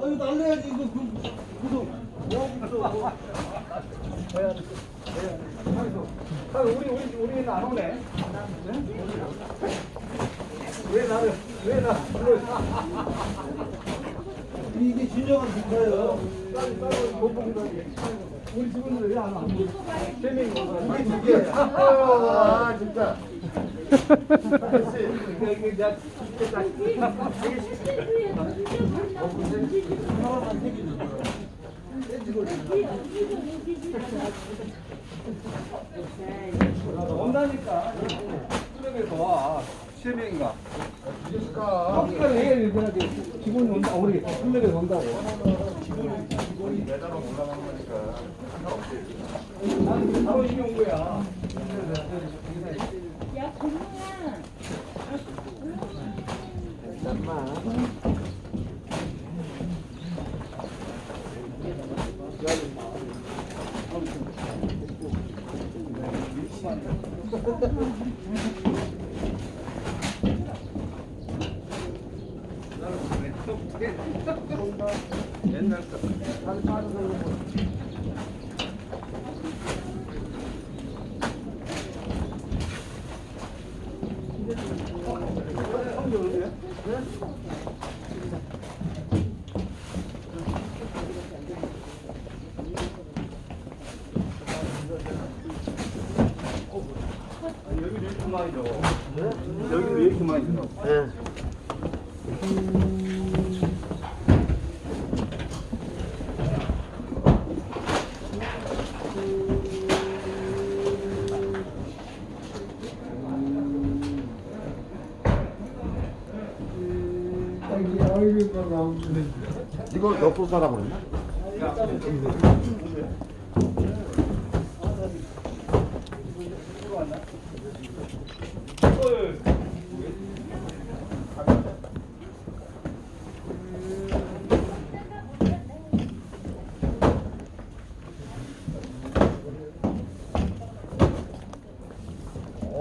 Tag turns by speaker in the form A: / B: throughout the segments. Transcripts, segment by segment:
A: 아 이거 날려야지 이거 그 구독. 뭐
B: 아, 우리 우리 우리는 안 오네. 왜 나를 왜나 불러?
A: 이게 진정한 국가예요.
B: 빨리 빨리 못 먹는다. 우리 집은 왜안 와? 재미있는 거.
A: 우리 두 개.
C: 아 진짜
B: 이게 내가 죽겠다.
A: 하나만 해주죠.
B: 온다니까. 수령에서 와. 세 명인가?
C: 이겼을까
B: 커피가 왜 이렇게 직원이 온다. 우리 수령에서 온다고.
C: 기본이 매달 올라가는 거니까
B: 난 바로 이게 온 거야.
D: 야, 고모야.
B: 옛날 거. 여기 왜 이렇게 많이 줘? 여기 왜 이렇게 많이 줘?
C: 이걸 엿볼 사람은 어? 왜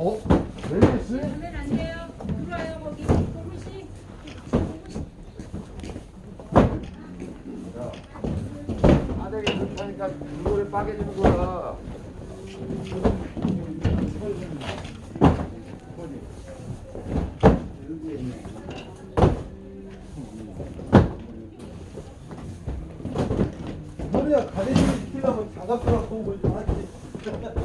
C: 이랬어?
D: 그러면 안 돼요. 들어와요, 거기. 고무신.
C: 바닥에 좋다니까 물에 빠개지는 거야
A: 머리야 가래지 시키려면 오고 좀 하지.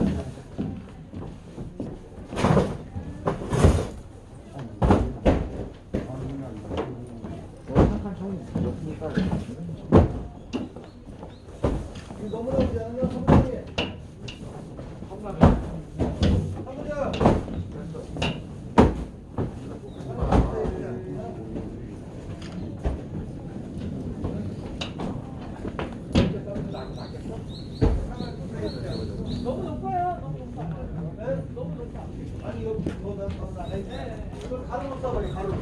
A: 나오지 않나? 사모님. 사모님.
D: 너무 높아요. 너무 높아.
A: 네? 너무 높아. 아니 이거 더 나, 나, 아니, 이거 가루로 써버려 가루.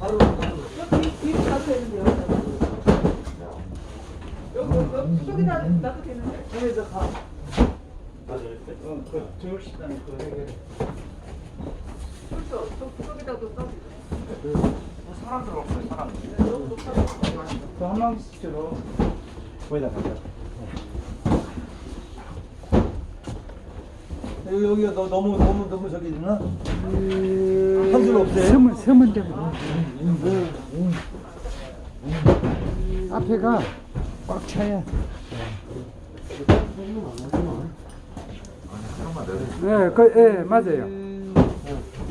A: 가루로 가루.
E: 여기 뒤로 가도 되는데요. 여기 여기 여기 구석에다 놔도 되는데?
A: 그래서 가.
B: 어, 그 저식당에 그 해결해.
E: 그렇죠. 저 구석에다도 써도
B: 사람들 없어요, 사람들.
E: 너무 높아서.
B: 한 명씩 들어. 거기다 가자.
A: 여기 여기가 너, 너무 너무 너무 저기 있나? 한 줄 없어요?
F: 서면 서면 되고 앞에가 꽉 차야 네, 그, 예, 맞아요.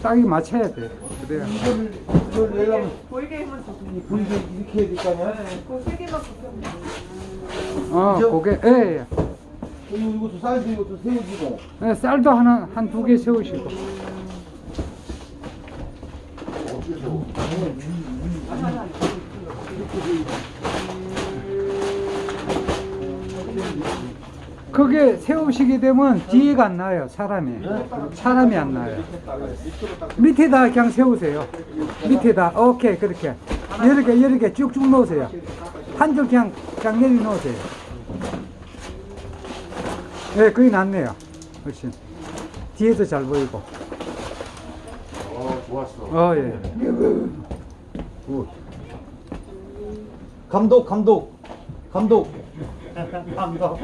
F: 딱이 맞춰야 돼. 그래야.
A: 이걸 내려면
E: 보이게 하면 좋습니다.
A: 보이게 이렇게 해야 될 거 아니야?
E: 네, 그세 개만 붙여면 돼요.
F: 어? 고개, 예,
A: 이거 이것도 사이즈 이것도 세우지고.
F: 예. 예, 쌀도 하나, 한 두 개 세우시고.
C: 어떻게 세워?
F: 그게 세우시게 되면 뒤에가 안 나요, 사람이. 사람이 안 나요. 밑에다 그냥 세우세요. 밑에다, 오케이, 그렇게. 이렇게, 이렇게 쭉쭉 놓으세요. 한 줄 그냥, 그냥 내리 놓으세요. 예, 그게 낫네요. 훨씬. 뒤에도 잘 보이고.
C: 어 좋았어
F: 어, 예.
C: 굿
A: 감독 감독 감독 감독